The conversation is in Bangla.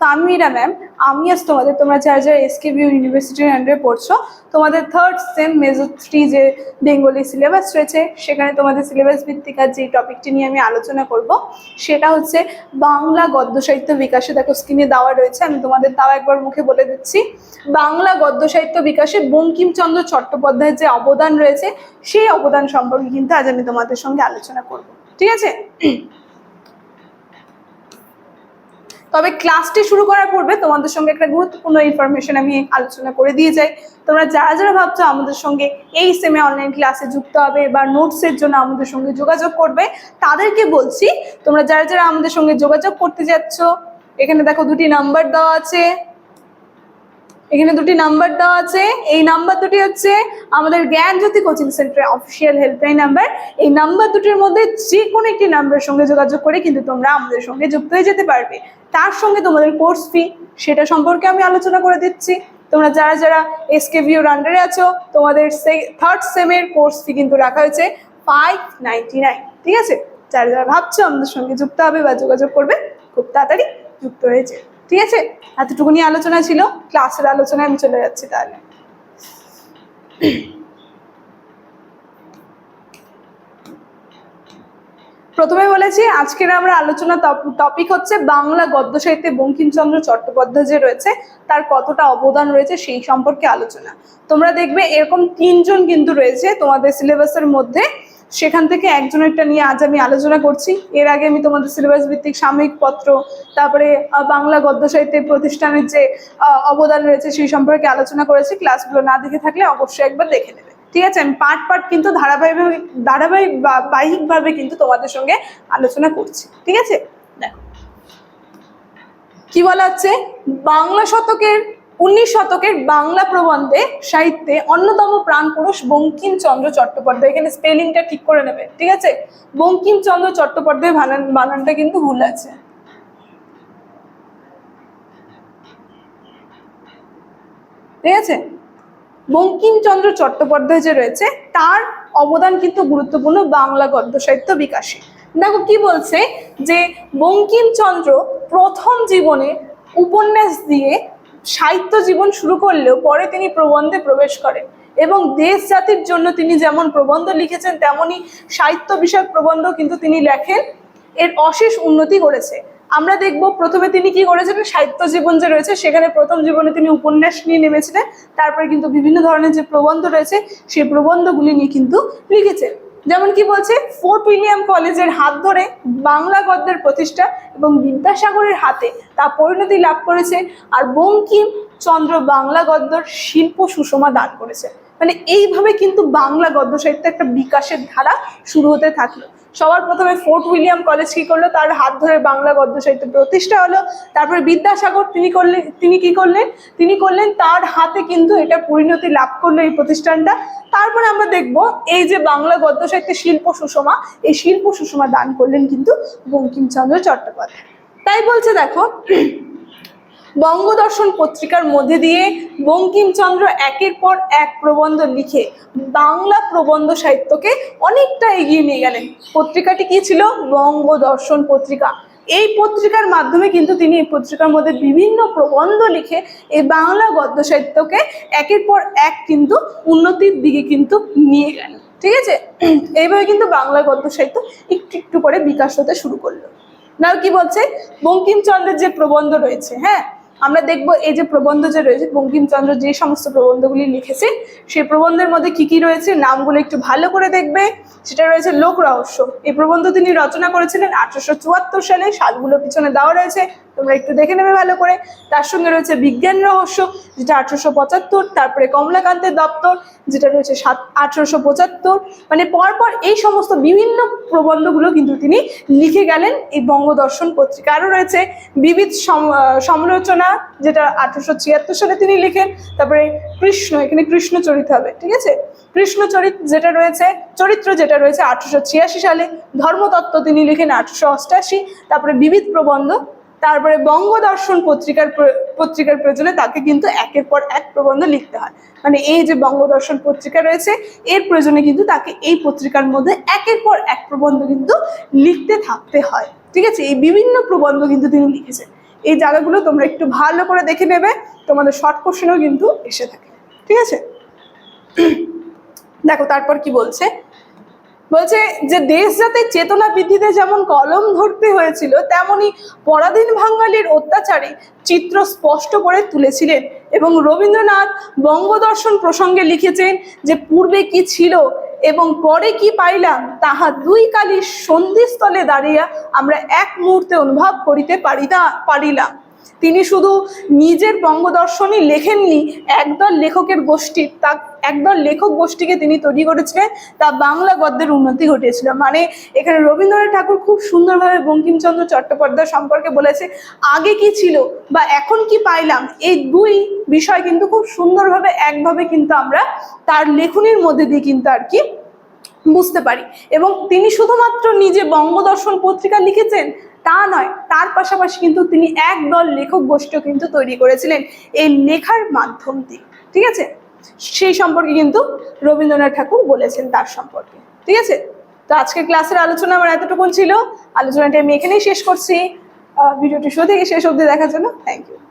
তো আমি মীরা ম্যাম আমি আজ তোমাদের, তোমরা যারা যারা এসকে বিউ ইউনিভার্সিটির আন্ডারে পড়ছো, তোমাদের থার্ড সেম মেজর থ্রি যে বেঙ্গলি সিলেবাস রয়েছে, সেখানে তোমাদের সিলেবাস ভিত্তিক যে টপিকটি নিয়ে আমি আলোচনা করব, সেটা হচ্ছে বাংলা গদ্য সাহিত্য বিকাশে। দেখো স্ক্রিনে দেওয়া রয়েছে, আমি তোমাদের তাও একবার মুখে বলে দিচ্ছি। বাংলা গদ্য সাহিত্য বিকাশে বঙ্কিমচন্দ্র চট্টোপাধ্যায়ের যে অবদান রয়েছে, সেই অবদান সম্পর্কে কিন্তু আজ আমি তোমাদের সঙ্গে আলোচনা করব। ঠিক আছে? তবে ক্লাসটি শুরু করার পূর্বে তোমাদের সঙ্গে একটা গুরুত্বপূর্ণ ইনফরমেশন আমি আলোচনা করে দিয়ে যাই। তোমরা যারা যারা ভাবছ আমাদের সঙ্গে এই সেমে অনলাইন ক্লাসে যুক্ত হবে বা নোটসের জন্য আমাদের সঙ্গে যোগাযোগ করবে, তাদেরকে বলছি, তোমরা যারা যারা আমাদের সঙ্গে যোগাযোগ করতে যাচ্ছ, এখানে দেখো দুটি নাম্বার দেওয়া আছে। এখানে দুটি নাম্বার দেওয়া আছে। এই নাম্বার দুটি হচ্ছে আমাদের জ্ঞান জ্যোতি কোচিং সেন্টারের অফিসিয়াল হেল্পলাইন নাম্বার। এই নাম্বার দুটির মধ্যে যে কোনো একটি নাম্বারের সঙ্গে যোগাযোগ করে কিন্তু তোমরা আমাদের সঙ্গে যুক্ত হয়ে যেতে পারবে। তার সঙ্গে তোমাদের কোর্স ফি, সেটা সম্পর্কে আমি আলোচনা করে দিচ্ছি। তোমরা যারা যারা এসকে ভিউর আন্ডারে আছো, তোমাদের থার্ড সেমের কোর্স ফি কিন্তু রাখা হয়েছে ফাইভ নাইনটি নাইন ঠিক আছে? যারা যারা ভাবছ আমাদের সঙ্গে যুক্ত হবে বা যোগাযোগ করবে, খুব তাড়াতাড়ি যুক্ত হয়েছে ঠিক আছে? এতটুকুনি আলোচনা ছিল, ক্লাসের আলোচনায় আমি চলে যাচ্ছি তাহলে। প্রথমে বলেছি, আজকের আমরা আলোচনা টপিক হচ্ছে বাংলা গদ্য সাহিত্যে বঙ্কিমচন্দ্র চট্টোপাধ্যায় যে রয়েছে, তার কতটা অবদান রয়েছে সেই সম্পর্কে আলোচনা। তোমরা দেখবে এরকম তিনজন কিন্তু রয়েছে তোমাদের সিলেবাসের মধ্যে। সেখান থেকে একজনেরটা নিয়ে আজ আমি আলোচনা করছি। এর আগে আমি তোমাদের সিলেবাস ভিত্তিক সাময়িক পত্র, তারপরে বাংলা গদ্য সাহিত্যের প্রতিষ্ঠানের যে অবদান রয়েছে সেই সম্পর্কে আলোচনা করেছি। ক্লাসগুলো না দেখে থাকলে অবশ্যই একবার দেখে নেবে। ঠিক আছে? আমি পার্ট পার্ট কিন্তু ধারাবাহিকভাবে, ধারাবাহিক বাহিকভাবে কিন্তু তোমাদের সঙ্গে আলোচনা করছি। ঠিক আছে? কি বলা হচ্ছে? বাংলা শতকের উনিশ শতকের বাংলা প্রবন্ধে সাহিত্যে অন্যতম প্রাণপুরুষ বঙ্কিমচন্দ্র চট্টোপাধ্যায়। এখানে স্পেলিংটা ঠিক করে নেবে, ঠিক আছে? বঙ্কিমচন্দ্র চট্টোপাধ্যায় বানান, বানানটা কিন্তু ভুল আছে। ঠিক আছে? বঙ্কিমচন্দ্র চট্টোপাধ্যায় যে রয়েছে, তার অবদান কিন্তু গুরুত্বপূর্ণ বাংলা গদ্য সাহিত্য বিকাশে। দেখো কি বলছে যে, বঙ্কিমচন্দ্র প্রথম জীবনে উপন্যাস দিয়ে সাহিত্য জীবন শুরু করলেও পরে তিনি প্রবন্ধে প্রবেশ করেন। এবং দেশ জাতির জন্য তিনি যেমন প্রবন্ধ লিখেছেন, তেমনই সাহিত্য বিষয়ক প্রবন্ধ কিন্তু তিনি লেখেন। এর অশেষ উন্নতি করেছে আমরা দেখব প্রথমে তিনি কি করেছিলেন সাহিত্য জীবন যে রয়েছে, সেখানে প্রথম জীবনে তিনি উপন্যাস নিয়ে নেমেছিলেন। তারপরে কিন্তু বিভিন্ন ধরনের যে প্রবন্ধ রয়েছে, সেই প্রবন্ধগুলি নিয়ে কিন্তু লিখেছেন। যেমন কি বলছে ফোর্ট উইলিয়াম কলেজের হাত ধরে বাংলা গদ্যের প্রতিষ্ঠা এবং বিদ্যাসাগরের হাতে তা পরিণতি লাভ করেছে। আর বঙ্কিম চন্দ্র বাংলা গদ্যর শিল্প সুষমা দান করেছে। মানে এইভাবে কিন্তু বাংলা গদ্য সাহিত্যে একটা বিকাশের ধারা শুরু হতে থাকল। সবার প্রথমে ফোর্ট উইলিয়াম কলেজ কি করল? তার হাত ধরে বাংলা গদ্য সাহিত্য প্রতিষ্ঠা হলো। তারপরে বিদ্যাসাগর তিনি করলেন তিনি কি করলেন? তিনি করলেন তার হাতে কিন্তু এটা পরিণতি লাভ করল এই প্রতিষ্ঠানটা। তারপরে আমরা দেখব এই যে বাংলা গদ্য সাহিত্যের শিল্প সুষমা, এই শিল্প সুষমা দান করলেন কিন্তু বঙ্কিমচন্দ্র চট্টোপাধ্যায়। তাই বলছে দেখো বঙ্গদর্শন পত্রিকার মধ্যে দিয়ে বঙ্কিমচন্দ্র একের পর এক প্রবন্ধ লিখে বাংলা প্রবন্ধ সাহিত্যকে অনেকটা এগিয়ে নিয়ে গেলেন। পত্রিকাটি কি ছিল? বঙ্গদর্শন পত্রিকা। এই পত্রিকার মাধ্যমে কিন্তু তিনি এই পত্রিকার মধ্যে বিভিন্ন প্রবন্ধ লিখে এই বাংলা গদ্য সাহিত্যকে একের পর এক কিন্তু উন্নতির দিকে কিন্তু নিয়ে গেলেন। ঠিক আছে? এইভাবে কিন্তু বাংলা গদ্য সাহিত্য একটু একটু করে বিকাশ হতে শুরু করল। নাও কি বলছে? বঙ্কিমচন্দ্রের যে প্রবন্ধ রয়েছে হ্যাঁ? আমরা দেখব এই যে প্রবন্ধ যে রয়েছে, বঙ্কিমচন্দ্র যে সমস্ত প্রবন্ধগুলি লিখেছে সেই প্রবন্ধের মধ্যে কি কি রয়েছে, নামগুলো একটু ভালো করে দেখবে। সেটা রয়েছে লোক রহস্য। এই প্রবন্ধ তিনি রচনা করেছিলেন আঠারোশো চুয়াত্তর সালে, সালগুলো পিছনে দেওয়া রয়েছে, তোমরা একটু দেখে নেবে ভালো করে। তার সঙ্গে রয়েছে বিজ্ঞান রহস্য, যেটা আঠারোশো পঁচাত্তর, তারপরে কমলাকান্তের দপ্তর, যেটা রয়েছে সাত, আঠারোশো পঁচাত্তর। মানে পরপর এই সমস্ত বিভিন্ন প্রবন্ধগুলো কিন্তু তিনি লিখে গেলেন। এই বঙ্গদর্শন পত্রিকা আরও রয়েছে, বিবিধ সম- আহ, যেটা আঠারোশো ছিয়াত্তর সালে তিনি লিখেন তারপরে কৃষ্ণ এখানে কৃষ্ণ চরিত হবে ঠিক আছে? কৃষ্ণ চরিত যেটা রয়েছে চরিত্র যেটা রয়েছে আঠারোশো ছিয়াশি সালে ধর্মতত্ত্ব তিনি লিখেন আঠারোশো অষ্টাশি তারপরে বিবিধ প্রবন্ধ তারপরে বঙ্গদর্শন পত্রিকার পত্রিকার প্রয়োজনে তাকে কিন্তু একের পর এক প্রবন্ধ লিখতে হয়। মানে এই যে বঙ্গদর্শন পত্রিকা রয়েছে এর প্রয়োজনে কিন্তু তাকে এই পত্রিকার মধ্যে একের পর এক প্রবন্ধ কিন্তু লিখতে থাকতে হয় ঠিক আছে? এই বিভিন্ন প্রবন্ধ কিন্তু তিনি লিখেছেন। এই জায়গাগুলো তোমরা একটু ভালো করে দেখে নেবে। তোমাদের শর্ট কোশ্চেনও কিন্তু এসে থাকে। ঠিক আছে? দেখো, তারপর কি বলছে? বলছে যে দেশ জাতির চেতনা বৃদ্ধিতে যেমন কলম ধরতে হয়েছিল, তেমনি পরাধীন বাঙালির অত্যাচারে চিত্র স্পষ্ট করে তুলেছিলেন এবং রবীন্দ্রনাথ বঙ্গদর্শন প্রসঙ্গে লিখেছেন যে, পূর্বে কি ছিল এবং পরে কি পাইলাম? তাহা দুই কালির সন্ধিস্থলে দাঁড়িয়ে আমরা এক মুহূর্তে অনুভব করিতে পারিতা পারিলাম। তিনি শুধু নিজের বঙ্গদর্শনই লেখেননি, একদল লেখকের গোষ্ঠীর তা একদল লেখক গোষ্ঠীকে তিনি তৈরি করেছিলেন, তা বাংলা গদ্যের উন্নতি ঘটিয়েছিল। মানে এখানে রবীন্দ্রনাথ ঠাকুর খুব সুন্দরভাবে বঙ্কিমচন্দ্র চট্টোপাধ্যায় সম্পর্কে বলেছে, আগে কি ছিল বা এখন কি পাইলাম, এই দুই বিষয় কিন্তু খুব সুন্দরভাবে একভাবে কিন্তু আমরা তার লেখনির মধ্যে দিয়ে কিন্তু আর কি বুঝতে পারি। এবং তিনি শুধুমাত্র নিজে বঙ্গদর্শন পত্রিকা লিখেছেন তা নয়, তার পাশাপাশি কিন্তু তিনি একদল লেখক গোষ্ঠীও কিন্তু তৈরি করেছিলেন এই লেখার মাধ্যম দিয়ে ঠিক আছে? সেই সম্পর্কে কিন্তু রবীন্দ্রনাথ ঠাকুর বলেছেন তার সম্পর্কে, ঠিক আছে? তো আজকের ক্লাসের আলোচনা আমার এতটুকুন ছিল, আলোচনাটি আমি এখানেই শেষ করছি ভিডিওটি শুরু থেকে শেষ অবধি দেখার জন্য থ্যাংক ইউ